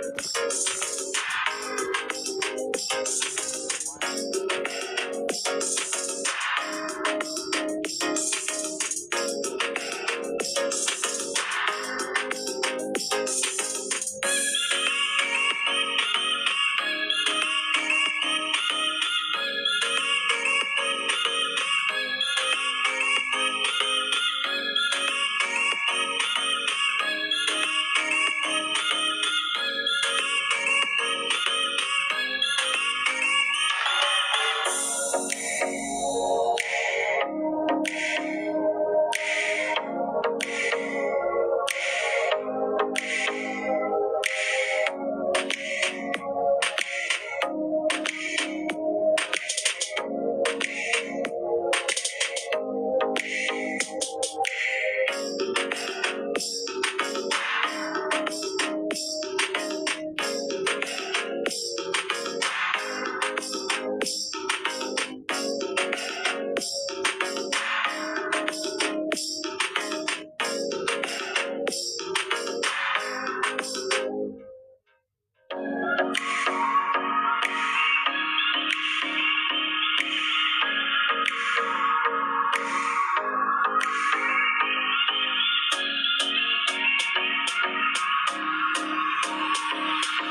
Thank you.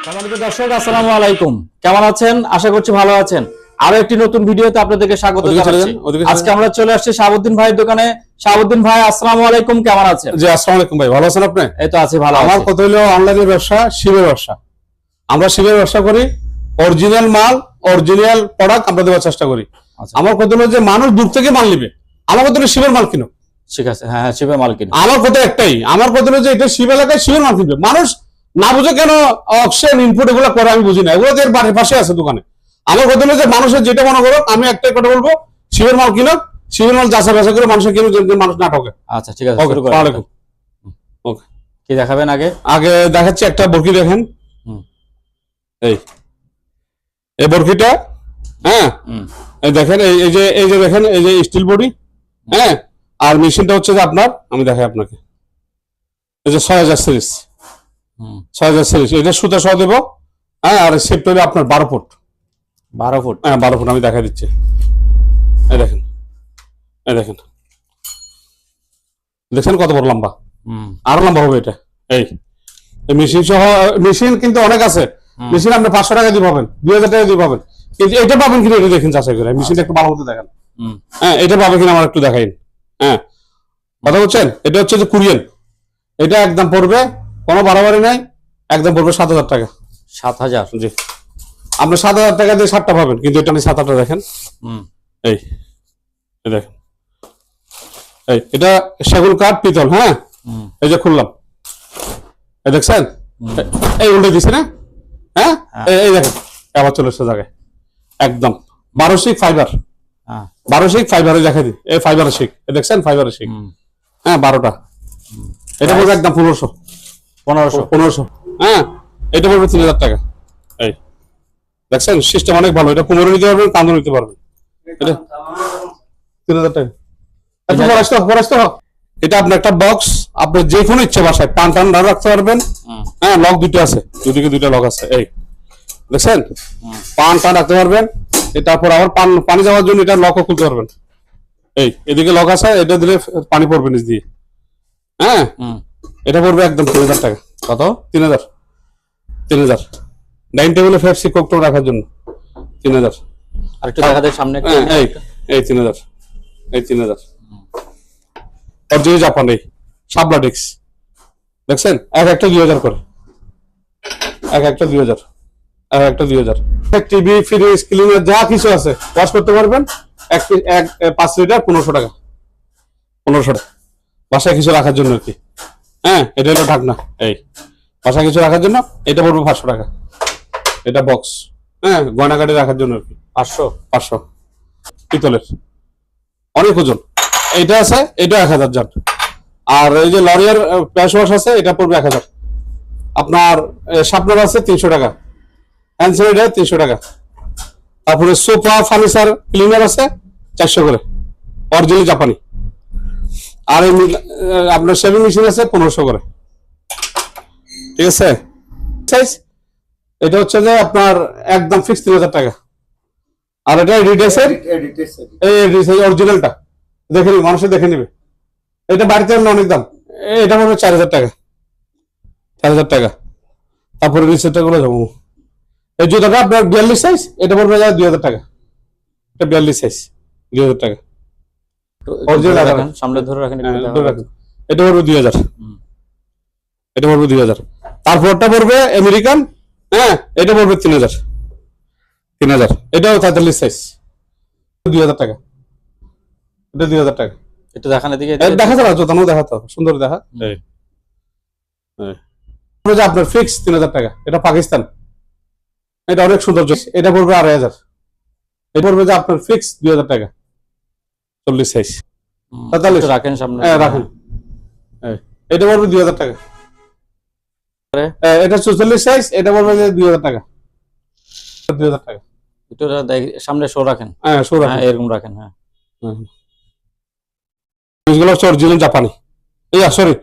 সম্মানিত দর্শক আসসালামু আলাইকুম। কেমন আছেন? আশা করছি ভালো আছেন। আরও একটি নতুন ভিডিওতে আপনাদেরকে স্বাগত জানাচ্ছি। আজকে আমরা চলে আসছি শাহাবুদ্দিন ভাইয়ের দোকানে। শাহাবুদ্দিন ভাই আসসালামু আলাইকুম কেমন আছেন? জি আসসালামু আলাইকুম ভাই ভালো আছেন আপনি? এই তো আছি ভালো আমার কথা হলো অনলাইনের ব্যবসা শিবের ব্যবসা। আমরা শিবের ব্যবসা করি অরিজিনাল মাল অরিজিনাল প্রোডাক্ট আমরা দেওয়ার চেষ্টা করি। আচ্ছা, আমার কথা হলো যে মানুষ দূর থেকে মাল নিবে। আমার কথা হলো শিবের মাল কিনো ঠিক আছে হ্যাঁ হ্যাঁ শিবে মালকিন আমার কথা একটাই আমার কথা হলো যে এটা শিব এলাকায় শিবের মাল কিনবে। মানুষ না বুঝে কেন অকশন ইনপুট এগুলো করে আমি বুঝি না। এগুলো তো এর বাড়ির পাশে আছে দোকানে। আমার কথা হলো যে মানুষের যেটা মনে করো আমি একটাই কথা বলব শিবের মাল কিনো শিবের মাল যাচা বাছা করে মানুষের কিনো যেন মানুষ না ঠকে। আচ্ছা ঠিক আছে ওকে শুরু করেন। ওকে কি দেখাবেন আগে? আগে দেখাচ্ছি একটা বরকি দেখেন। হুম। এই। এই বরকিটা হ্যাঁ? এই দেখেন এই এই যে এই যে দেখেন এই যে স্টিল বডি হ্যাঁ? আর মেশিনটা হচ্ছে যে আপনার আমি দেখাই আপনাকে। এই যে ছয় হাজার সিরিজ ছয় হাজার সিরিজ এটা সুতা সহ দেবো। হ্যাঁ আর আপনার বারো ফুট। বারো ফুট? হ্যাঁ বারো ফুট আমি দেখা দিচ্ছি। এই দেখেন। এই দেখেন। দেখছেন কত বড় লম্বা। আরও লম্বা হবে এটা। এই। মেশিন সহ মেশিন কিন্তু অনেক আছে। মেশিন আপনি পাঁচশো টাকা দিয়ে পাবেন দুই হাজার টাকা দিয়ে পাবেন। কিন্তু এটা পাবেন কিনা এটা দেখেন চাষা করে। মেশিনটা একটু ভালো মতো দেখেন। হ্যাঁ এটা পাবে কিনা আমার একটু দেখাইন। হ্যাঁ। কথা বলছেন? এটা হচ্ছে যে কুরিয়ান এটা একদম পড়বে কোনো বাড়াবাড়ি নাই একদম পড়বে সাত হাজার টাকা। সাত হাজার? জি। আপনি সাত হাজার টাকা দিয়ে সাতটা পাবেন কিন্তু এটা আমি সাত আটটা দেখেন। এই দেখেন। এই এটা সেগুন কাঠ পিতল হ্যাঁ? এই যে খুললাম। এই দেখছেন? এই উল্টে দিছে না? হ্যাঁ? হ্যাঁ। এই- দেখেন আবার চলে এসছে জায়গায়। একদম। বারোশিক ফাইবার। হ্যাঁ, বারোশিক ফাইবারে দেখা দিই। এই ফাইবারের শিক। দেখছেন? ফাইবারের শিক। হ্যাঁ বারোটা। এটা পড়বে একদম পনেরোশো। পনেরোশো। পনেরোশো। হ্যাঁ এটা পড়বে তিন হাজার টাকা। এই দেখছেন? সিস্টেম অনেক ভালো। এটা নিতে পারবেন কান্দো নিতে পারবেন। তিন হাজার টাকা। পরাস্ত এটা আপনার একটা বক্স যে কোনো ইচ্ছে বাসায় টান টান রাখতে পারবেন। হ্যাঁ লক দুটো আছে। দুদিকে দুইটা লক আছে? এই দেখছেন? পান টান রাখতে পারবেন। তারপর আবার পান পানি যাওয়ার জন্য এটা লকও খুলতে পারবেন। এই এদিকে লক আছে এটা দিলে পানি পড়বে নিচ দিয়ে। হ্যাঁ? হুম। এটা পড়বে একদম তিন হাজার টাকা। কত? তিন হাজার। তিন হাজার। ডাইনিং টেবিলে ফেপসি কোকটো রাখার জন্য। তিন হাজার। আর একটু দেখা যায় সামনে হ্যাঁ, এই এই তিন হাজার। এই তিন হাজার। Original Japan. এই সাবলা ডিক্স দেখছেন? এক একটা দুই হাজার করে। এক একটা দুই হাজার। এক একটা দুই হাজার। টিভি ফ্রিজ ক্লিনার যা কিছু আছে। ওয়াশ করতে পারবেন? এক এক পাঁচ লিটার পনেরোশো টাকা। পনেরোশো টাকা। বাসায় কিছু রাখার জন্য আর কি। হ্যাঁ এটা হলো ঢাকনা, এই। বাসায় কিছু রাখার জন্য, এটা পড়বে পাঁচশো টাকা। এটা বক্স হ্যাঁ গয়নাগাড়ি রাখার জন্য আর কি। পাঁচশো পাঁচশো। পিতলের। অনেক ওজন। এটা আছে, এটা এক হাজার যান আর এই যে লরিয়ার প্যাশ ওয়াশ আছে, এটা পড়বে এক হাজার। আপনার শার্পনার আছে তিনশো টাকা। হ্যান্ড স্যানিটাইজার তিনশো টাকা। তারপরে সোফা ফার্নিচার ক্লিনার আছে চারশো করে। অরিজিনাল জাপানি। আর আপনার শেভিং মেশিন আছে পনেরোশো করে। ঠিক আছে? সাইজ এটা হচ্ছে যে আপনার একদম ফিক্স তিন হাজার টাকা। আর এটা রিডেসের এই অরিজিনালটা দেখে নিবে মানুষে দেখে নিবে। এটা বাড়িতে আনলে অনেক দাম। এটা পড়বে চার হাজার টাকা। চার হাজার টাকা। তারপরে নিচেরটা গুলো যাব। এই জুতাটা আপনার বিয়াল্লিশ সাইজ এটা পড়বে দুই হাজার টাকা। এটা বিয়াল্লিশ সাইজ দুই হাজার টাকা। সামনে ধরে রাখেন হ্যাঁ, দেখা ধরে হবে। রাখুন। এটা পড়বে দুই হাজার। এটা পড়বে দুই হাজার। তারপরটা পড়বে আমেরিকান হ্যাঁ এটা পড়বে তিন হাজার। তিন হাজার। এটাও তেতাল্লিশ সাইজ দুই হাজার টাকা। এটা দুই হাজার টাকা। দেখান দেখা যাবে জোতানো দেখা তো সুন্দর দেখা। যে আপনার ফিক্স তিন হাজার টাকা এটা পাকিস্তান। এটা অনেক সুন্দর জিনিস। এটা পড়বে আড়াই হাজার। এটা পড়বে যে আপনার ফিক্স দুই হাজার টাকা। চল্লিশ সাইজ। হুম, রাখেন সামনে। হ্যাঁ রাখুন। এটা পড়বে দুই হাজার টাকা। এটা চল্লিশ সাইজ এটা পড়বে দুই হাজার টাকা। দুই হাজার টাকা। একটু সামনে শো রাখেন। হ্যাঁ শো হ্যাঁ এরকম রাখেন হ্যাঁ। এগুলো হচ্ছে অরিজিনাল জাপানি এই সরি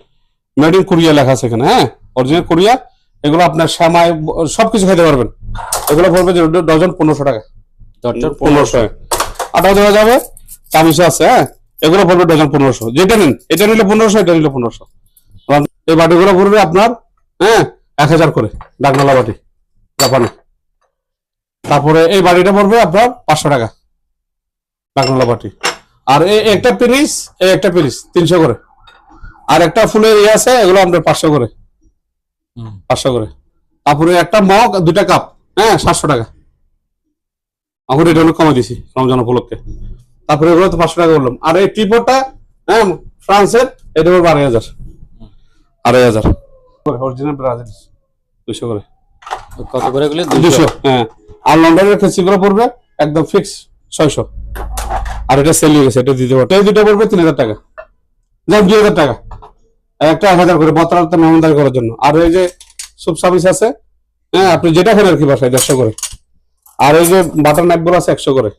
মেড ইন কোরিয়া লেখা আছে এখানে হ্যাঁ? অরিজিনাল কোরিয়া এগুলো আপনার শ্যামাই সবকিছু খেতে পারবেন। এগুলো পড়বে ডজন পনেরোশো টাকা। দরজার পনেরোশো আটাও দেওয়া যাবে চামিশো আছে হ্যাঁ? এগুলো পড়বে ডজন পনেরোশো। যেটা নিন এটা নিলে পনেরোশো এটা নিলে পনেরোশো। এই বাটিগুলো পড়বে আপনার হ্যাঁ এক হাজার করে ডাকনালা বাটি জাপানি। তারপরে এই বাটিটা পড়বে আপনার পাঁচশো টাকা ডাকনালা বাটি। আর এই একটা পিরিস এই একটা পিরিস তিনশো করে। আর একটা ফুলের ইয়ে আছে এগুলো আপনার পাঁচশো করে। পাঁচশো করে। তারপরে একটা মগ দুটা কাপ হ্যাঁ সাতশো টাকা। এখন এটা অনেক কমে দিছি রমজান উপলক্ষে। তারপরে এগুলো তো পাঁচশো টাকা বললাম। আর এই টিপোটা হ্যাঁ ফ্রান্সের এটা পড়বে আড়াই হাজার। আড়াই হাজার। অরিজিনাল ব্রাজিল দুশো করে। কত করে এগুলি? দুশো হ্যাঁ। আর লন্ডনের খেসিগুলো পড়বে একদম ফিক্স ছয়শো। আর এটা সেল হয়ে গেছে এটা দিতে পারবে এই দুটো পড়বে তিন হাজার টাকা। যাই দুই হাজার টাকা। একটা এক হাজার করে বতরাতে মেহমানদারি করার জন্য। আর এই যে সুপ সার্ভিস আছে হ্যাঁ আপনি যেটা খান আর কি বাসায় দেড়শো করে। আর এই যে বাটার নাইফগুলো আছে একশো করে।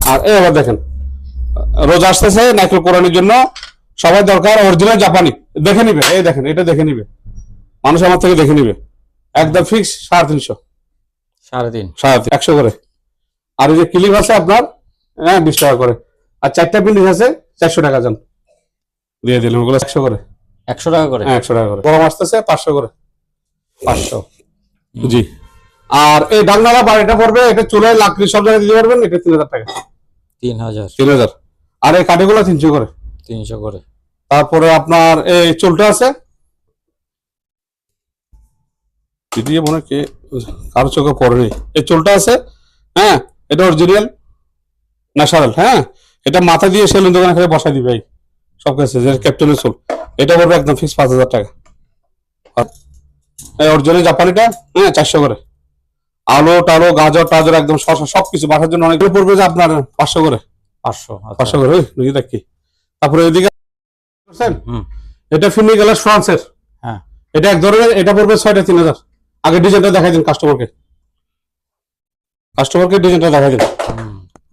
আর এই আবার দেখেন রোজ আসতেছে নাইকেল কোরআনের জন্য। সবাই দরকার অরিজিনাল জাপানি। দেখে নিবে এই দেখেন এটা দেখে নিবে। মানুষ আমার থেকে দেখে নিবে। একদম ফিক্স সাড়ে তিনশো। সাড়ে তিন। সাড়ে তিন একশো করে। আর ওই যে ক্লিপ আছে আপনার হ্যাঁ বিশ টাকা করে। আর চারটা পিন্ডিস আছে চারশো টাকা যান। দিয়ে দিলাম ওগুলো একশো করে। একশো টাকা করে? হ্যাঁ একশো টাকা করে। গরম আসতেছে পাঁচশো করে। পাঁচশো। জি। আর এই ডাংনালা বাড়িটা পড়বে এটা চুলায় লাকড়ি সব জায়গায় দিতে পারবেন এটা তিন হাজার টাকা। তিন হাজার। তিন হাজার। আর এই কাঠিগুলো তিনশো করে। তিনশো করে। তারপরে আপনার এই চুলটা আছে। মনে কে কারও চোখে পড়েনি। এই চুলটা আছে হ্যাঁ এটা অরিজিনাল ন্যাচারাল হ্যাঁ এটা মাথা দিয়ে সেলুন দোকানে খেয়ে বসাই দিবে সব কিছু যে ক্যাপ্টেনের চুল। এটা পড়বে একদম ফিক্স পাঁচ হাজার টাকা। এই অরিজিনাল জাপানিটা হ্যাঁ চারশো করে। আলো টালো গাজর টাজর একদম শসা সবকিছু। বাসার জন্য অনেকগুলো পড়বে যে আপনার পাঁচশো করে। পাঁচশো আচ্ছা। পাঁচশো করে দেখি তারপরে এদিকে। এটা ফিনি গ্লাস ফ্রান্সের। হ্যাঁ। এটা এক ধরনের এটা পড়বে ছয়টা তিন হাজার। আগে ডিজাইনটা দেখাই দিন কাস্টমারকে কাস্টমারকে ডিজাইনটা দেখাই দিন।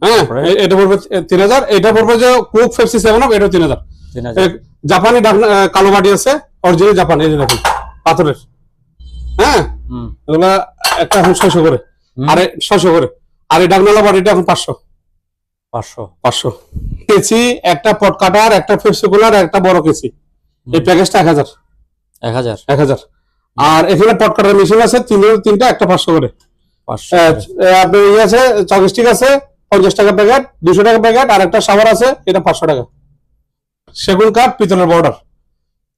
হ্যাঁ এটা পড়বে তিন হাজার। এটা পড়বে যে কোক ফেপসি সেভেন আপ এটা তিন হাজার। জাপানি কালো বাটি আছে অরিজিনাল জাপানি এই দেখুন পাথরের। হ্যাঁ? এগুলা একটা এখন ছয়শো করে। আরে ছয়শো করে। আর এই ডাকনালা বাটিটা এখন পাঁচশো। পাঁচশো। পাঁচশো। কেসি একটা পট কাটার একটা একটা বড় কেসি। এই প্যাকেজটা এক হাজার। এক হাজার। এক হাজার। আর এখানে পট কাটার মেশিন আছে তিন তিনটা একটা পাঁচশো করে। ইয়ে আছে চকস্টিক আছে পঞ্চাশ টাকা প্যাকেট দুশো টাকা প্যাকেট আর একটা সাবার আছে এটা পাঁচশো টাকা। সেগুন কাঠ পিতলের বর্ডার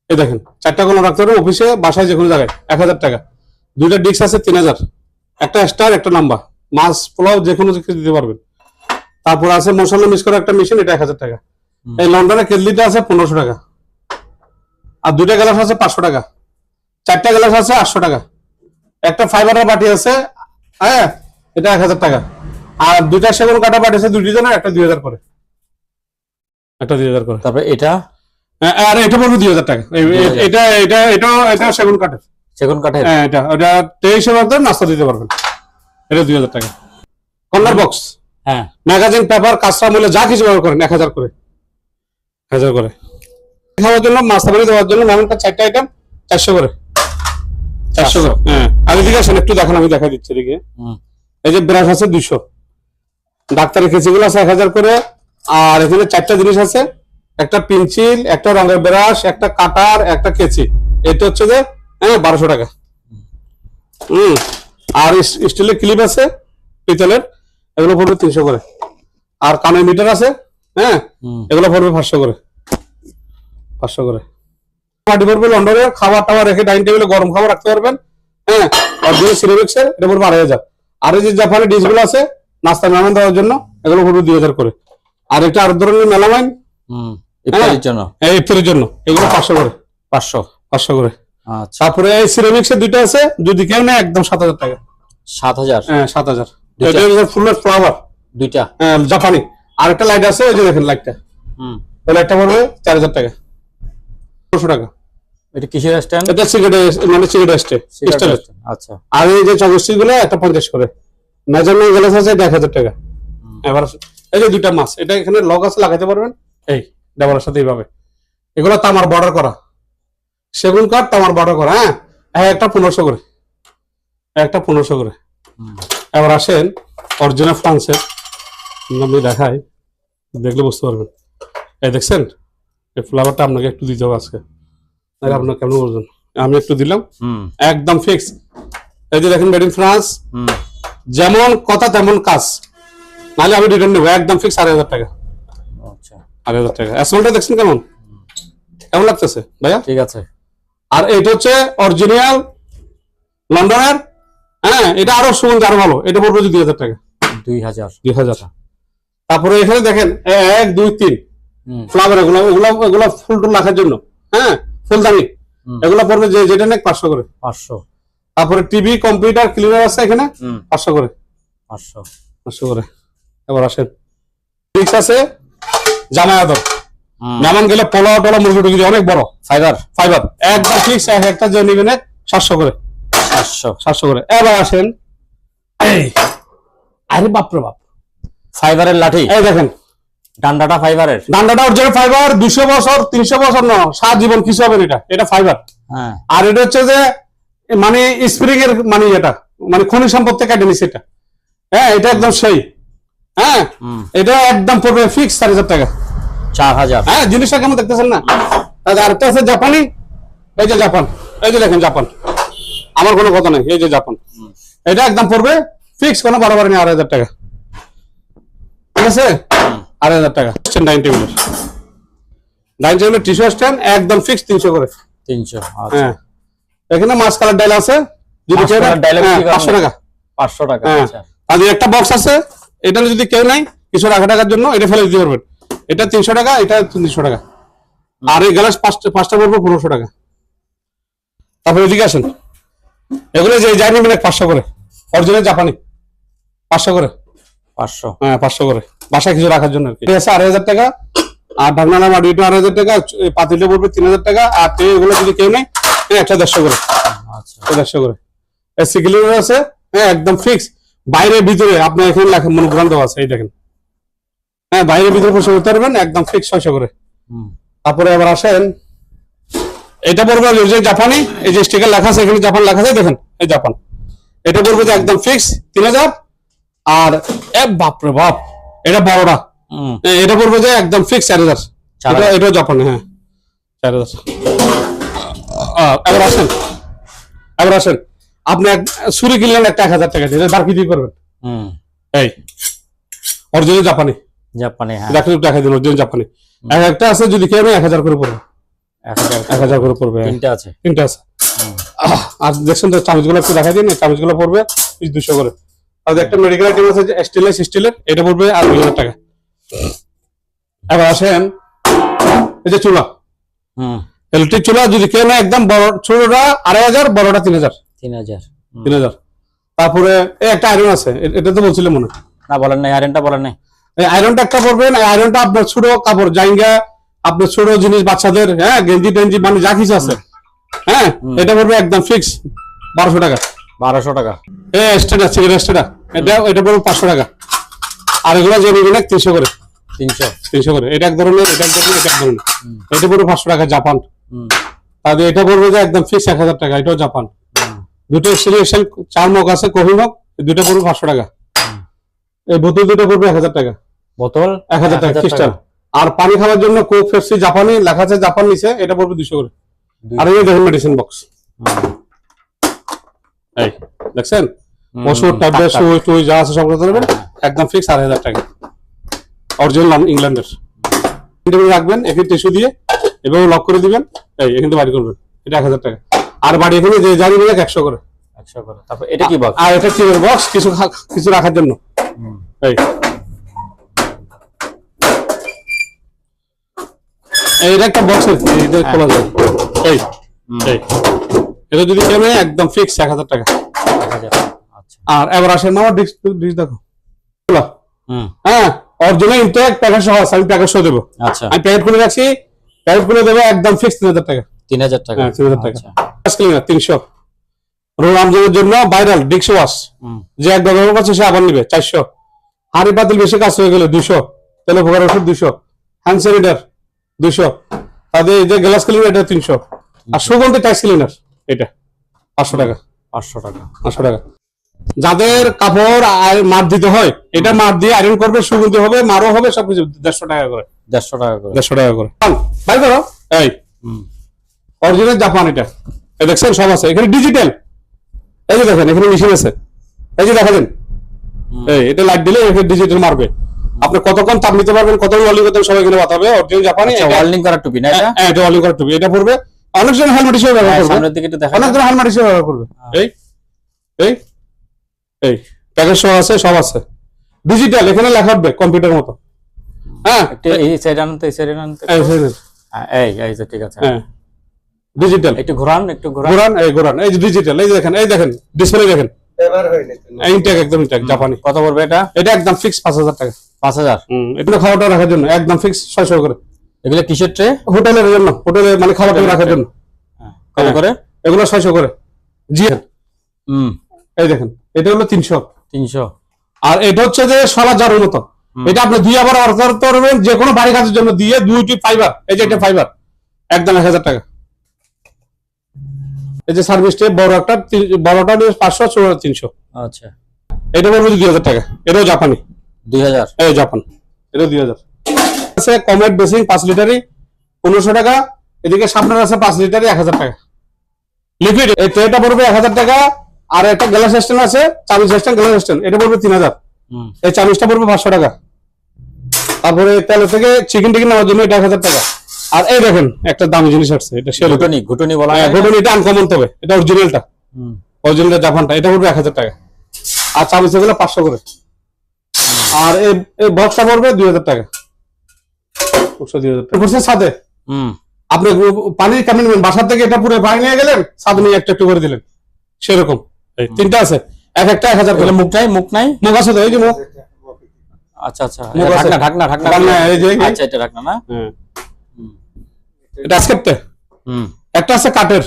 এই দেখেন চারটা রাখতে অফিসে বাসায় যে কোনো জায়গায় এক হাজার টাকা। দুইটা ডিস্ক আছে তিন হাজার। একটা স্টার একটা নাম্বার মাছ পোলাও যে কোনো কিছু দিতে পারবেন। তারপর আছে মশলা মিক্স করা একটা মেশিন এটা এক হাজার টাকা। এই লন্ডনের কেটলিটা আছে পনেরোশো টাকা। আর দুইটা গ্লাস আছে পাঁচশো টাকা। চারটা গ্লাস আছে আটশো টাকা। একটা ফাইবারের বাটি আছে হ্যাঁ এটা এক হাজার টাকা। আর দুইটা সেগুন কাটা বাটি আছে দুই জনের একটা দুই হাজার করে একটা দুই হাজার করে তারপরে এটা? হ্যাঁ, আর এটা পড়বে দুই হাজার টাকা। এই- এই- 2000 এটা এটা এটা এটা সেগুন কাঠের। সেগুন কাঠের? হ্যাঁ এটা ওটা তেইশে মধ্যে নাস্তা দিতে পারবেন। এটা দুই হাজার টাকা। কর্নার বক্স হ্যাঁ। ম্যাগাজিন পেপার কাঁচরা মূল্য যা কিছু ব্যবহার করেন এক হাজার করে। হাজার করে। খাওয়ার জন্য নাস্তা বানিয়ে দেওয়ার জন্য মেমন চারটা আইটেম চারশো করে। চারশো করে? হ্যাঁ। আর এদিকে আসেন একটু দেখান আমি দেখা দিচ্ছি এদিকে। এই যে ব্রাশ আছে দুইশো। ডাক্তারের কেসিগুলো আছে এক হাজার করে। আর এখানে চারটা জিনিস আছে। একটা পেন্সিল একটা রঙের ব্রাশ একটা কাটার একটা কেচি। এটা হচ্ছে যে হ্যাঁ বারোশো টাকা। হুম। আর স্টিলের ক্লিপ আছে পিতলের। এগুলো পড়বে তিনশো করে। আর কানের মিটার আছে হ্যাঁ? এগুলো পড়বে পাঁচশো করে। পাঁচশো করে। পার্টি পড়বে লন্ডনের খাবার টাবার রেখে ডাইনিং টেবিলে গরম খাবার রাখতে পারবেন হ্যাঁ? আর অরিজিনাল সিরামিক্সের এটা পড়বে আড়াই হাজার। আর এই যে জাপানি ডিশগুলো আছে নাস্তা মেহমান দেওয়ার জন্য এগুলো পড়বে দুই হাজার করে। আর একটা আর ধরনের মেলামাইন হুম ইত্যাদির জন্য। ইফতারের জন্য এগুলো পাঁচশো করে। পাঁচশো। পাঁচশো করে। আচ্ছা। তারপরে এই সিরামিক্সের দুইটা আছে যদি কেউ নেয় একদম সাত হাজার টাকা। সাত হাজার? হ্যাঁ সাত হাজার? এটা ফুলের ফ্লাওয়ার দুইটা। জাপানি। আর একটা লাইট আছে ওই যে দেখেন লাইটটা হুম। ওই লাইটটা পড়বে চার হাজার টাকা। ছশো টাকা। এটা কিসের স্ট্যান্ড এটা সিগারেট মানে সিগারেট স্টে আচ্ছা। আর এই যে গুলো একটা পঞ্চাশ করে। মেজারমেন্ট গ্লাস আছে এক হাজার টাকা। এবার এই যে দুইটা মাছ এটা এখানে লগ আছে লাগাইতে পারবেন? এই ডাবলের সাথে এইভাবে। এগুলো তামার বর্ডার করা। সেগুন কাঠ তামার বর্ডার করা হ্যাঁ একটা পনেরোশো করে। একটা পনেরোশো করে। হুম। এবার আসেন অরিজিনাল ফ্রান্সের আমি দেখাই দেখলে বুঝতে পারবেন। এই দেখছেন এই ফ্লাওয়ারটা আপনাকে একটু দিতে হবে আজকে। তাহলে আপনার কেমন বুঝবেন আমি একটু দিলাম। হুম। একদম ফিক্স এই যে দেখেন মেড ইন ফ্রান্স হুম। যেমন কথা তেমন কাজ। নাহলে আমি রিটার্ন নেব। একদম ফিক্স আড়াই হাজার টাকা। আচ্ছা। আড়াই হাজার টাকা। অ্যাসমেলটা দেখছেন কেমন? কেমন লাগতেছে ভাইয়া? ঠিক আছে। আর এটা হচ্ছে অরিজিনাল লন্ডনের হ্যাঁ এটা আরও সুগন্ধি আরও ভালো এটা পড়বে দুই হাজার টাকা। দুই হাজার। দুই হাজার তারপরে এখানে দেখেন এক দুই তিন। ফ্লাওয়ার এগুলো এগুলো এগুলো ফুল টুল রাখার জন্য হ্যাঁ ফুলদানি। এগুলো পড়বে যে যেটা নেক পাঁচশো করে। পাঁচশো। তারপরে টিভি কম্পিউটার ক্লিনার আছে এখানে পাঁচশো করে। পাঁচশো। পাঁচশো করে। এবার আসেন। ফিক্স আছে জামাই আদর। হুম। গেলে পোলাও টোলা মুরগি দিয়ে অনেক বড়। ফাইবার ফাইবার একদম ফিক্স এক একটা যে নিবেন সাতশো করে। পাঁচশো সাতশো করে। এবার আসেন। আরে বাপরে বাপ। ফাইবারের লাঠি? এই দেখেন। ডান্ডাটা ফাইবারের? ডান্ডাটা অরিজিনাল ফাইবার দুশো বছর তিনশো বছর ন সারা জীবন কিছু হবে এটা। এটা ফাইবার। হ্যাঁ। আর এটা হচ্ছে যে মানে স্প্রিং এর মানে এটা মানে খনিজ সম্পদ থেকে কেটে নিচ্ছে এটা। হ্যাঁ এটা একদম সেই। হ্যাঁ এটা একদম পড়বে ফিক্স চার হাজার টাকা। চার হাজার। হ্যাঁ জিনিসটা কেমন দেখতেছেন না? আর আরেকটা আছে জাপানি। এই যে জাপান। এই যে দেখেন জাপান। আমার কোনো কথা নেই এই যে জাপান। এটা একদম পড়বে ফিক্স কোনো বারোবার নেই আড়াই হাজার টাকা। ঠিক আছে? আড়াই হাজার টাকা। ডাইনিং টেবিলের ডাইনিং টেবিলের টিস্যু স্ট্যান্ড একদম ফিক্স তিনশো করে। তিনশো আচ্ছা। হ্যাঁ। এখানে মাছ কালার ডাইল আছে। যদি কেউ পাঁচশো টাকা। পাঁচশো টাকা হ্যাঁ। আচ্ছা। আর একটা বক্স আছে এটা যদি কেউ নাই কিছু রাখা টাকার জন্য এটা ফেলে দিতে পারবেন। এটা তিনশো টাকা এটা তিনশো টাকা। আর এই গ্লাস পাঁচটা পাঁচটা পড়বে পনেরোশো টাকা। তারপরে এদিকে আসেন। এগুলো যে যাই নেবেন পাঁচশো করে। অরিজিনাল জাপানি পাঁচশো করে। পাঁচশো। হ্যাঁ পাঁচশো করে। বাসায় কিছু রাখার জন্য আর কি। আছে আড়াই হাজার টাকা। আর ঢাকনা মাটিটা আড়াই হাজার টাকা পাতিলটা পড়বে তিন হাজার টাকা। আর ট্রে এগুলো যদি কেউ নেই একটা দেড়শো করে। আচ্ছা। দেড়শো করে। এসি ক্লিনার আছে হ্যাঁ একদম ফিক্স বাইরে ভিতরে আপনার এখানে লেখা মনোগ্রাম দেওয়া আছে এই দেখেন। হ্যাঁ বাইরে ভিতরে বসে করতে পারবেন একদম ফিক্স ছয়শো করে। তারপরে আবার আসেন এটা পড়বে যে জাপানি এই যে স্টিকার লেখা আছে এখানে জাপান লেখা আছে দেখেন এই জাপান। এটা পড়বে যে একদম ফিক্স তিন হাজার। আর এ বাপরে বাপ এটা বড়টা। এটা পড়বে যে একদম ফিক্স চার হাজার। চার এটা। এটাও জাপানি হ্যাঁ। চার হাজার। এবার আসেন। এবার আসেন। আপনি এক ছুরি কিনলেন একটা এক হাজার টাকা দিয়ে বার কি দিয়ে করবেন। হুম। এই অরিজিনাল জাপানি। জাপানি হ্যাঁ। দেখেন দেখা দিন অরিজিনাল জাপানি। এক একটা আছে যদি কেউ এক হাজার করে পড়বে। এক হাজার করে পড়বে। তিনটে আছে। তিনটা আছে। আহ, আর দেখছেন তো চামচগুলো একটু দেখা দিন। চামচগুলো পড়বে দুশো করে। আর একটা মেডিকেল আইটেম আছে স্টিলের স্টিলের এটা পড়বে আর দুই হাজার টাকা। এবার আসেন এই যে চুলা। হুম। ইলেকট্রিক চুলা যদি কেউ নেয় একদম বড় ছোটটা আড়াই হাজার বড়টা তিন হাজার। তিন হাজার। তিন হাজার। তারপরে এই একটা আয়রন আছে এটা তো বলছিলাম মনে হয়। না বলেন নাই আরেনটা বলেন নাই। এই আয়রনটা একটা পড়বেন আয়রনটা আপনার ছোট কাপড় জাইঙ্গা আপনার ছোট জিনিস বাচ্চাদের হ্যাঁ গেঞ্জি টেঞ্জি মানে যা কিছু আছে। হ্যাঁ এটা পড়বে একদম ফিক্স বারোশো টাকা। বারোশো টাকা। এ এক্সট্রা সিগারেট এক্সট্রা এটা এটা পড়বে পাঁচশো টাকা। আর এগুলো যে নেবেন তিনশো করে। তিনশো। তিনশো করে। এটা এক ধরনের এটা এক ধরনের এটা এক ধরনের। এটা পড়বে পাঁচশো টাকা জাপান। তাহলে এটা পড়বে যে একদম ফিক্স এক হাজার টাকা এটাও জাপান। দুটো সিলেকশন চার মগ আছে কফি মগ দুটো পড়বে পাঁচশো টাকা। এই বোতল দুটো পড়বে এক হাজার টাকা। বোতল? এক হাজার টাকা খ্রিস্টান আর পানি খাওয়ার জন্য কোক ফেপসি জাপানি লেখা আছে জাপান নিচে এটা পড়বে দুশো করে। আর এই দেখুন মেডিসিন বক্স এই দেখছেন? ওষুধ ট্যাবলেট সুই টুই যা আছে সব করতে পারবেন একদম ফিক্স আড়াই হাজার টাকা। অরিজিনাল ইংল্যান্ডের এখানে রাখবেন এখানে টিস্যু দিয়ে এভাবে লক করে দিবেন। এই এখানে বাড়ি করবেন। এটা এক হাজার টাকা। আর বাড়ি এখানে যে জারি মিলে একশো করে। একশো করে। তারপর এটা কি বক্স আর এটা চিপের বক্স কিছু কিছু রাখার জন্য। এই। এইটা একটা বক্স এটা খোলা যায়। এই এই। এটা যদি কেমন একদম ফিক্স এক হাজার টাকা। আচ্ছা। আর এবার আসেন আমার ডিস্ক ডিস্ক দেখো। খোলা। হুম। হ্যাঁ সহ আমি সহ দেবো। আচ্ছা। আমি প্যাকেট রাখছি প্যাকেট দেবো একদম ফিক্স তিন হাজার টাকা। তিন হাজার টাকা। হ্যাঁ তিন হাজার টাকা। আচ্ছা। ক্লিনার তিনশো। রোল আমজনের জন্য ভাইরাল ডিক্স ওয়াশ হুম। যে এক করছে সে আবার নিবে চারশো। হাড়ি পাতিল বেশি কাজ হয়ে গেলে দুশো। তেলে ভোগার ওষুধ দুশো। হ্যান্ড স্যানিটার দুশো তাদের এই যে গ্লাস ক্লিনার এটা তিনশো। আর সুগন্ধি টাইস ক্লিনার এটা পাঁচশো টাকা। পাঁচশো টাকা। পাঁচশো টাকা। যাদের কাপড় আর মার দিতে হয় এটা মার দিয়ে আয়রন করবে সুগন্ধি হবে মারও হবে সবকিছু দেড়শো টাকা করে। দেড়শো টাকা করে। দেড়শো টাকা করে। বাই করো। এই। অরিজিনাল জাপান এটা। দেখছেন সব আছে। এখানে ডিজিটাল এই যে দেখেন এখানে মেশিন আছে। এই যে দেখালেন হুম। এই এটা লাইট দিলে এখানে ডিজিটাল মারবে। আপনি কতক্ষণ তাপ নিতে পারবেন কত ওয়ালিং করতে সবাই এখানে বাতাবে অরিজিনাল জাপানি আচ্ছা এটা- করার টুপি না এটা? হ্যাঁ, এটা ওয়ালিং করা টুপি এটা পড়বে অনেকজন হেলমেট হিসেবে ব্যবহার হ্যাঁ, করবে। সামনের দিকে একটু দেখা অনেকজন হেলমেট হিসেবে ব্যবহার করবে। এই এই এই প্যাকেজ সব আছে সব আছে। ডিজিটাল এখানে লেখা উঠবে কম্পিউটার মতো। হ্যাঁ একটু এই সাইড আনতে এই সাইড আনতে। এই, এই, এই, হ্যাঁ, এই এই যে ঠিক আছে। হ্যাঁ ডিজিটাল একটু ঘোরান একটু ঘোরান। ঘোরান এই ঘোরান এই যে ডিজিটাল এই যে দেখেন এই দেখেন ডিসপ্লে দেখেন। ইনটেক একদম ইনটেক জাপানি। কত পড়বে এটা? এটা একদম ফিক্স পাঁচ হাজার টাকা। পাঁচ হাজার? খাওয়াটা রাখার জন্য একদম ফিক্স ছয়শো করে। এগুলো কিসের ট্রে হোটেলের জন্য হোটেলে মানে রাখার জন্য। কত হ্যাঁ। করে এগুলো ছয়শো করে। জি হুম। এই দেখেন এটা হলো তিনশো। তিনশো। আর এটা হচ্ছে যে সলা জারের মতো। এটা আপনি দুই আবার অর্ডার করবেন যে কোনো বাড়ি কাজের জন্য দিয়ে দুইটি ফাইবার এই যে এটা ফাইবার একদম এক হাজার টাকা। এই যে সার্ভিস বড় একটা বড়টা পাঁচশো ছোট তিনশো। আচ্ছা। এটা পড়বে দুই হাজার টাকা এটাও জাপানি। দুই হাজার। এই জাপান। এটা আছে কমেট বেসিং লিটারই টাকা। এদিকে সামনের আছে লিটারই এক হাজার টাকা। লিকুইড এই ট্রেটা পড়বে টাকা। আর একটা গ্লাস স্ট্যান্ড আছে স্ট্যান্ড গ্লাস স্ট্যান্ড এটা পড়বে এই পড়বে পাঁচশো টাকা। তারপরে তেলের থেকে চিকেন টিকেন নেওয়ার জন্য এটা এক হাজার টাকা। আর এই দেখেন একটা দামি জিনিস আসছে এটা সেল ঘুটনি ঘুটনি বলা হয় ঘটন এটা আনকমন তবে। এটা অরিজিনালটা হুম। অরিজিনালটা জাপানটা। এটা পড়বে এক হাজার টাকা। আর চামিচগুলো পাঁচশো করে। আর এই বক্সটা পড়বে দুই হাজার টাকা। বক্সটা দুই হাজার টাকা। সাথে হুম। আপনি পানি কেমন নেবেন। বাসার থেকে এটা পুরো পানি নিয়ে গেলেন সাথে নিয়ে একটা একটু করে দিলেন। সেরকম। এই তিনটা আছে। এক একটা এক হাজার মুখ নাই মুখ নাই? মুখ আছে তো এই যে মুখ। আচ্ছা আচ্ছা। ঢাকনা ঢাকনা ঢাকনা। ঢাকনা, এই যে, আচ্ছা এটা ঢাকনা না? হ্যাঁ। হুম। এটা আজকেরটা হুম। একটা আছে কাঠের।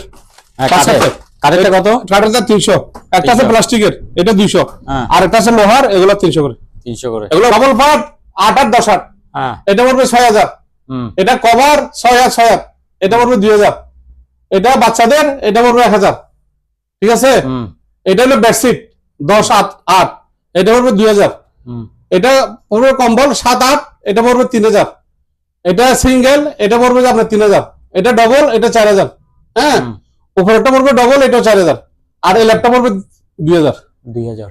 হ্যাঁ, কাঠের। কাঠেরটা কত? তিনশো। একটা আছে প্লাস্টিকের এটা দুইশো। হ্যাঁ। আর একটা আছে লোহার এগুলো তিনশো করে। তিনশো করে। এগুলো ডবল পাট আট আট দশ আট। হ্যাঁ। এটা পড়বে ছয় হাজার। হুম। এটা কভার ছয় হাজার ছয় হাজার এটা পড়বে দুই হাজার। এটা বাচ্চাদের এটা পড়বে এক হাজার। ঠিক আছে? হুম। এটা হলো বেডশিট দশ আট আট। এটা পড়বে দুই হাজার। হুম। এটা পড়বে কম্বল সাত আট। এটা পড়বে তিন হাজার। এটা সিঙ্গেল এটা পড়বে যে আপনার তিন হাজার। এটা ডবল এটা চার হাজার। হ্যাঁ। উপরেরটা পড়বে ডবল এটাও চার হাজার। আর এই ল্যাপটপ পড়বে দুই হাজার। দুই হাজার।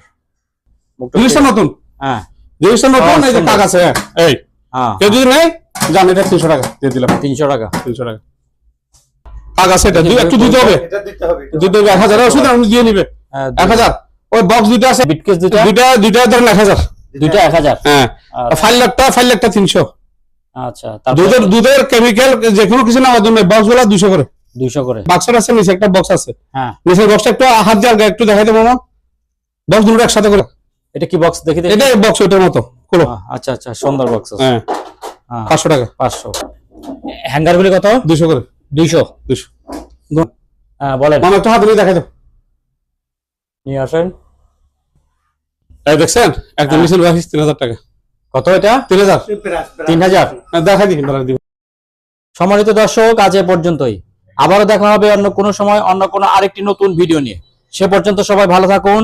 নতুন। হ্যাঁ। জিনিসটা নতুন এই যে হ্যাঁ এই। হ্যাঁ। কেউ যদি নেই জান এটা তিনশো টাকা। দিয়ে দিলাম। তিনশো টাকা। তিনশো টাকা। আছে এটা। দুই- একটু দিতে হবে। দিতে হবে এক হাজার। ওষুধ আপনি দিয়ে নিবে। হ্যাঁ, এক হাজার। ওই বক্স দুইটা আছে। বিটকেস দুইটা। দুইটা দুইটা ধরেন এক হাজার। দুইটা এক হাজার। হ্যাঁ। ফাইভ লাখটা ফাইভ লাখটা তিনশো। আচ্ছা দুধের দুধের কেমিক্যাল যে কোনো কিছু নেওয়ার জন্য বক্সগুলা দুশো করে। দুইশো করে। বাক্সের আছে নিচে একটা বক্স আছে। হ্যাঁ। নিচের বক্সটা একটু হাত দিয়ে একটু দেখাই দেবো আমার বক্স দুটো একসাথে করে। এটা কি বক্স দেখি এটা বক্স ওটার মতো খোলো। আচ্ছা আচ্ছা সুন্দর বক্স হ্যাঁ হ্যাঁ পাঁচশো টাকা। পাঁচশো। হ্যাঙ্গার গুলি কত? দুশো করে। দুইশো। দুশো হ্যাঁ বলেন। মামা একটু হাতে নিয়ে দেখাই দাও। নিয়ে আসেন। এই দেখছেন একদম বাকিস তিন হাজার টাকা। কত এটা? তিন হাজার। তিন হাজার। হ্যাঁ, দেখাই দিন দাঁড়া দিব। সম্মানিত দর্শক আজ এ পর্যন্তই। আবারও দেখা হবে অন্য কোনো সময় অন্য কোনো আরেকটি নতুন ভিডিও নিয়ে। সে পর্যন্ত সবাই ভালো থাকুন।